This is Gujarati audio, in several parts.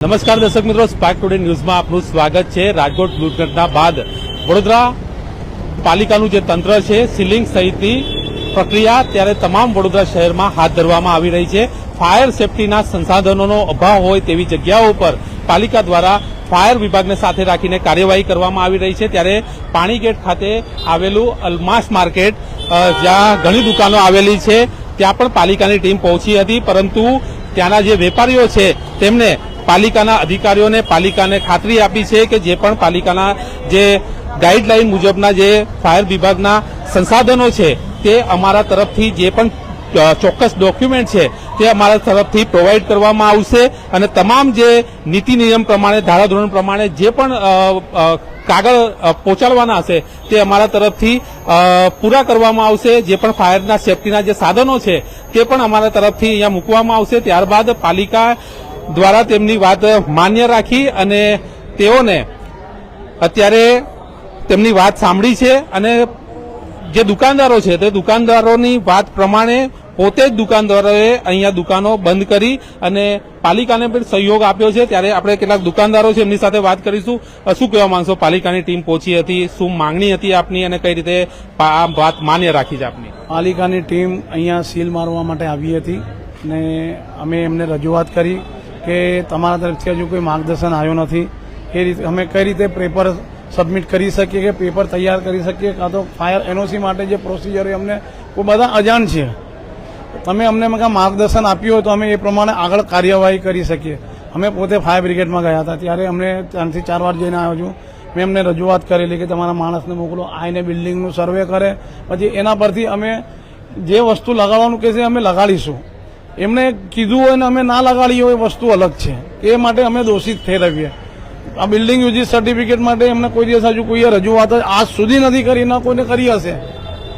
નમસ્કાર દર્શક મિત્રો સ્પાર્ક ટુડે ન્યૂઝમાં આપનું સ્વાગત છે. રાજકોટ દુર્ઘટના બાદ વડોદરા પાલિકાનું જે તંત્ર છે, સીલિંગ સહિતની પ્રક્રિયા, ત્યારે તમામ વડોદરા શહેરમાં હાથ ધરવામાં આવી રહી છે. ફાયર સેફટીના સંસાધનોનો અભાવ હોય તેવી જગ્યાઓ પર પાલિકા દ્વારા ફાયર વિભાગને સાથે રાખીને કાર્યવાહી કરવામાં આવી રહી છે. ત્યારે પાણીગેટ ખાતે આવેલું અલમાસ માર્કેટ જ્યાં ઘણી દુકાનો આવેલી છે, ત્યાં પણ પાલિકાની ટીમ પહોંચી હતી. પરંતુ ત્યાંના જે વેપારીઓ છે, તેમને પાલિકાના અધિકારીઓને પાલિકાને ખાતરી આપી છે કે જે પણ પાલિકાના જે ગાઈડલાઈન મુજબના જે ફાયર વિભાગના સંસાધનો છે, તે અમારા તરફથી જે પણ ચોક્કસ ડોક્યુમેન્ટ છે, તે અમારા તરફથી પ્રોવાઈડ કરવામાં આવશે અને તમામ જે નીતિ નિયમ પ્રમાણે, ધારાધોરણ પ્રમાણે જે પણ કાગળ પહોંચાડવાના હશે, તે અમારા તરફથી પૂરા કરવામાં આવશે. જે પણ ફાયરના સેફટીના જે સાધનો છે, તે પણ અમારા તરફથી અહીંયા મૂકવામાં આવશે. ત્યારબાદ પાલિકા દ્વારા તેમની વાત માન્ય રાખી અને તેઓને અત્યારે તેમની વાત સાંભળી છે અને જે દુકાનદારો છે તે દુકાનદારોની વાત પ્રમાણે પોતે જ દુકાનદારોએ અહીંયા દુકાનો બંધ કરી અને પાલિકાને પણ સહયોગ આપ્યો છે. ત્યારે આપણે કેટલાક દુકાનદારો છે એમની સાથે વાત કરીશું. શું કહેવા માંગશો? પાલિકાની ટીમ પહોંચી હતી, શું માંગણી હતી આપની અને કઈ રીતે આ વાત માન્ય રાખી છે આપની? પાલિકાની ટીમ અહીંયા સીલ મારવા માટે આવી હતી અને અમે એમને રજૂઆત કરી કે તમારા તરફથી હજુ કોઈ માર્ગદર્શન આવ્યું નથી. એ રીતે અમે કઈ રીતે પેપર સબમિટ કરી શકીએ કે પેપર તૈયાર કરી શકીએ? કાં તો ફાયર એનઓસી માટે જે પ્રોસિજર હોય અમને બધા અજાણ છે. તમે અમને માર્ગદર્શન આપ્યું હોય તો અમે એ પ્રમાણે આગળ કાર્યવાહી કરી શકીએ. અમે પોતે ફાયર બ્રિગેડમાં ગયા હતા. ત્યારે અમને ત્રણથી ચાર વાર જઈને આવ્યો છું. મેં અમને રજૂઆત કરેલી કે તમારા માણસને મોકલો, આઈને બિલ્ડિંગનું સર્વે કરે. પછી એના પરથી અમે જે વસ્તુ લગાડવાનું કે છે અમે લગાડીશું. એમને કીધું હોય ને અમે ના લગાડી હોય વસ્તુ અલગ છે. એ માટે અમે દોષિત થઈ રહીએ. આ બિલ્ડિંગ યુઝિસ સર્ટિફિકેટ માટે એમને કોઈ દિવસ હજુ કોઈએ રજૂઆત આજ સુધી નથી કરી, ના કોઈને કરી હશે.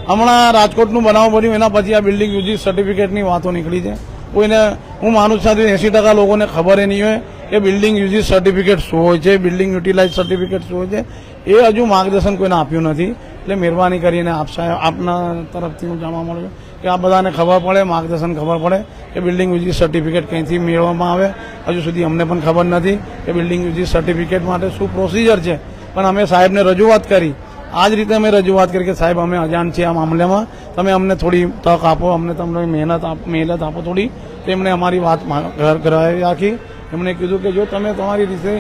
હમણાં રાજકોટનું બનાવ બન્યું, એના પછી આ બિલ્ડિંગ યુઝિસ સર્ટિફિકેટની વાતો નીકળી છે. કોઈને, હું માનું છું એસી ટકા લોકોને ખબર નહીં હોય. કે બિલ્ડિંગ યુઝિસ સર્ટિફિકેટ શું હોય છે, બિલ્ડિંગ યુટિલાઇઝ સર્ટિફિકેટ શું હોય છે, એ હજુ માર્ગદર્શન કોઈને આપ્યું નથી. એટલે મહેરબાની કરીને આપ સાહેબ, આપના તરફથી હું જાણવા મળ્યું કે આ બધાને ખબર પડે, માર્ગદર્શન ખબર પડે કે બિલ્ડિંગ યુઝિસ સર્ટિફિકેટ ક્યાંથી મેળવવામાં આવે. હજુ સુધી અમને પણ ખબર નથી કે બિલ્ડિંગ યુઝિસ સર્ટિફિકેટ માટે શું પ્રોસિજર છે. પણ અમે સાહેબને રજૂઆત કરી. આ જ રીતે અમે રજૂઆત કરી કે સાહેબ, અમે અજાણ છીએ આ મામલામાં. તમે અમને થોડી તક આપો, અમને તમને મહેનત આપ- મહેનત આપો થોડી. તેમણે અમારી વાત ઘર, ઘરે રાખી. એમણે કીધું કે જો તમે તમારી રીતે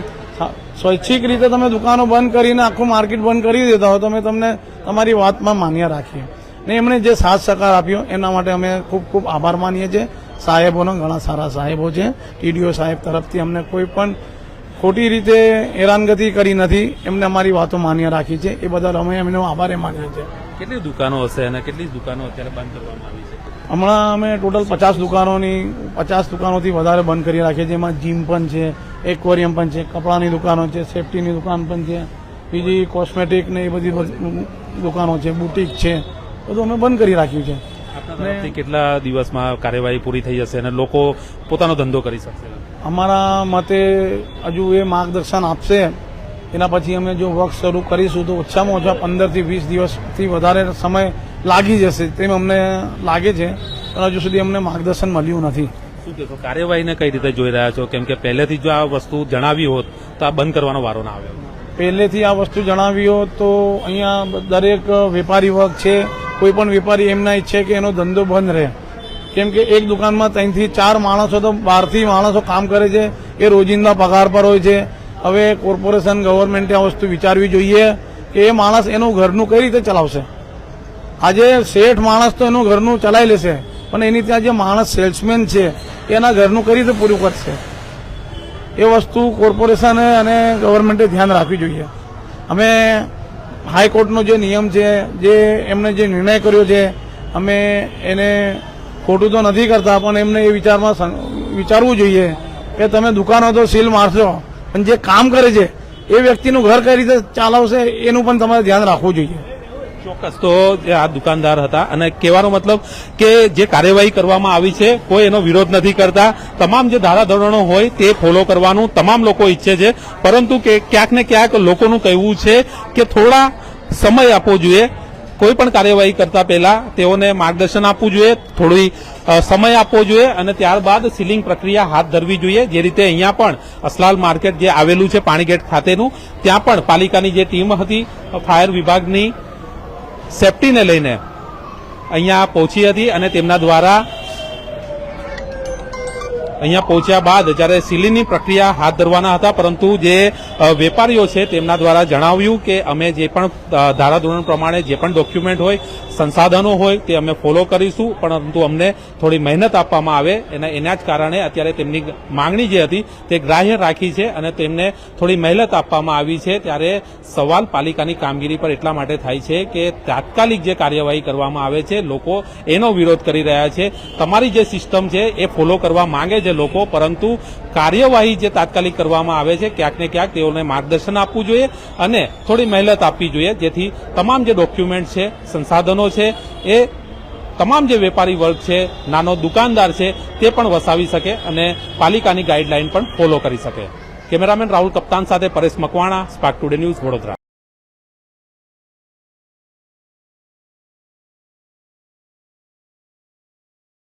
સ્વૈચ્છિક રીતે તમે દુકાનો બંધ કરીને આખું માર્કેટ બંધ કરી દેતા હો તો અમે તમને તમારી વાતમાં માન્ય રાખીએ. ને એમણે જે સાથ સહકાર આપ્યો, એના માટે અમે ખૂબ ખૂબ આભાર માનીએ છીએ. સાહેબોનો ઘણા સારા સાહેબો છે. ટીડીઓ સાહેબ તરફથી અમને કોઈ પણ ખોટી રીતે હેરાનગતિ કરી નથી. એમને અમારી વાતો માન્ય રાખી છે. એ બદલ અમે એમનો આભાર માન્યા માનીએ છીએ. કેટલી દુકાનો હશે અને કેટલી દુકાનો અત્યારે બંધ કરવામાં આવી છે? હમણાં અમે ટોટલ પચાસ દુકાનોની પચાસ દુકાનોથી વધારે બંધ કરી રાખીએ છીએ. એમાં જીમ પણ છે એક્વેરિયમ પણ છે કપડાની દુકાનો છે સેફટીની દુકાન પણ છે બીજી કોસ્મેટિક ને એ બધી દુકાનો છે બુટીક છે. બધું અમે બંધ કરી રાખ્યું છે. કેટલા દિવસમાં કાર્યવાહી પૂરી થઈ જશે અને લોકો પોતાનો ધંધો કરી શકશે? અમારા મતે હજુ એ માર્ગદર્શન આપશે. એના પછી અમે જો વર્ક શરૂ કરીશું તો ઓછામાં ઓછા પંદરથી વીસ દિવસથી વધારે સમય લાગી જશે તેમ અમને લાગે છે. પણ હજુ સુધી અમને માર્ગદર્શન મળ્યું નથી. શું કહેશો કાર્યવાહીને કઈ રીતે જોઈ રહ્યા છો? કેમ કે પહેલેથી જો આ વસ્તુ જણાવી હોત તો આ બંધ કરવાનો વારો ના આવ્યો. પહેલેથી આ વસ્તુ જણાવી હોત તો અહીંયા દરેક વેપારી વર્ગ છે. કોઈ પણ વેપારી એમના ઈચ્છે કે એનો ધંધો બંધ રહે. કેમ કે એક દુકાનમાં ત્રણથી ચાર માણસો તો બહારથી માણસો કામ કરે છે. એ રોજિંદા પગાર પર હોય છે. હવે કોર્પોરેશન, ગવર્મેન્ટે આ વસ્તુ વિચારવી જોઈએ કે એ માણસ એનું ઘરનું કઈ રીતે ચલાવશે. આજે શેઠ માણસ તો એનું ઘરનું ચલાવી લેશે, પણ એની ત્યાં જે માણસ સેલ્સમેન છે, એના ઘરનું કઈ રીતે પૂરું કરશે? એ વસ્તુ કોર્પોરેશને અને ગવર્મેન્ટે ધ્યાન રાખવી જોઈએ. અમે હાઈકોર્ટનો જે નિયમ છે, જે એમણે જે નિર્ણય કર્યો છે, અમે એને ખોટું તો નથી કરતા, પણ એમને એ વિચારમાં વિચારવું જોઈએ કે તમે દુકાનો તો સીલ મારશો, પણ જે કામ કરે છે, એ વ્યક્તિનું ઘર કઈ રીતે ચાલવશે, એનું પણ તમારે ધ્યાન રાખવું જોઈએ. ચોક્કસ. તો જે આ દુકાનદાર હતા, અને કહેવાનો મતલબ કે જે કાર્યવાહી કરવામાં આવી છે, કોઈ એનો વિરોધ નથી કરતા. તમામ જે ધારાધોરણો હોય, તે ફોલો કરવાનું તમામ લોકો ઈચ્છે છે. પરંતુ કે ક્યાંક ને ક્યાંક લોકોનું કહેવું છે કે થોડા સમય આપવો જોઈએ કોઈ પણ કાર્યવાહી કરતા પહેલા તેઓને માર્ગદર્શન આપવું જોઈએ, થોડી સમય આપવો જોઈએ અને ત્યારબાદ સીલિંગ પ્રક્રિયા હાથ ધરવી જોઈએ. જે રીતે અહીંયા પણ અસલાલ માર્કેટ જે આવેલું છે પાણીગેટ ખાતેનું, ત્યાં પણ પાલિકાની જે ટીમ હતી ફાયર વિભાગની સેફટીને લઈને અહીંયા પહોંચી હતી અને તેમના દ્વારા અહીંયા પહોંચ્યા બાદ જ્યારે સીલિંગની પ્રક્રિયા હાથ ધરવાના હતા, પરંતુ જે વેપારીઓ છે તેમના દ્વારા જણાવ્યું કે અમે જે પણ ધારાધોરણ પ્રમાણે જે પણ ડોક્યુમેન્ટ હોય સંસાધનો હોય તે અમે ફોલો કરીશું, પરંતુ અમને થોડી મહેનત આપવામાં આવે. એના એના જ કારણે અત્યારે તેમની માંગણી જે હતી તે ગ્રાહ્ય રાખી છે અને તેમને થોડી મહેનત આપવામાં આવી છે. ત્યારે સવાલ પાલિકાની કામગીરી પર એટલા માટે થાય છે કે તાત્કાલિક જે કાર્યવાહી કરવામાં આવે છે, લોકો એનો વિરોધ કરી રહ્યા છે. તમારી જે સિસ્ટમ છે એ ફોલો કરવા માંગે છે લોકો, પરંતુ કાર્યવાહી જે તાત્કાલિક કરવામાં આવે છે, ક્યાંક ને ક્યાંક તેઓને માર્ગદર્શન આપવું જોઈએ અને થોડી મહેનત આપવી જોઈએ. જેથી તમામ જે ડોક્યુમેન્ટ છે, સંસાધનો છે, એ તમામ જે વેપારી વર્ગ છે, નાનો દુકાનદાર છે, તે પણ વસાવી શકે અને પાલિકાની ગાઈડલાઈન પણ ફોલો કરી શકે. કેમેરામેન રાહુલ કપ્તાન સાથે Paresh Makwana Spark Today News Vadodara.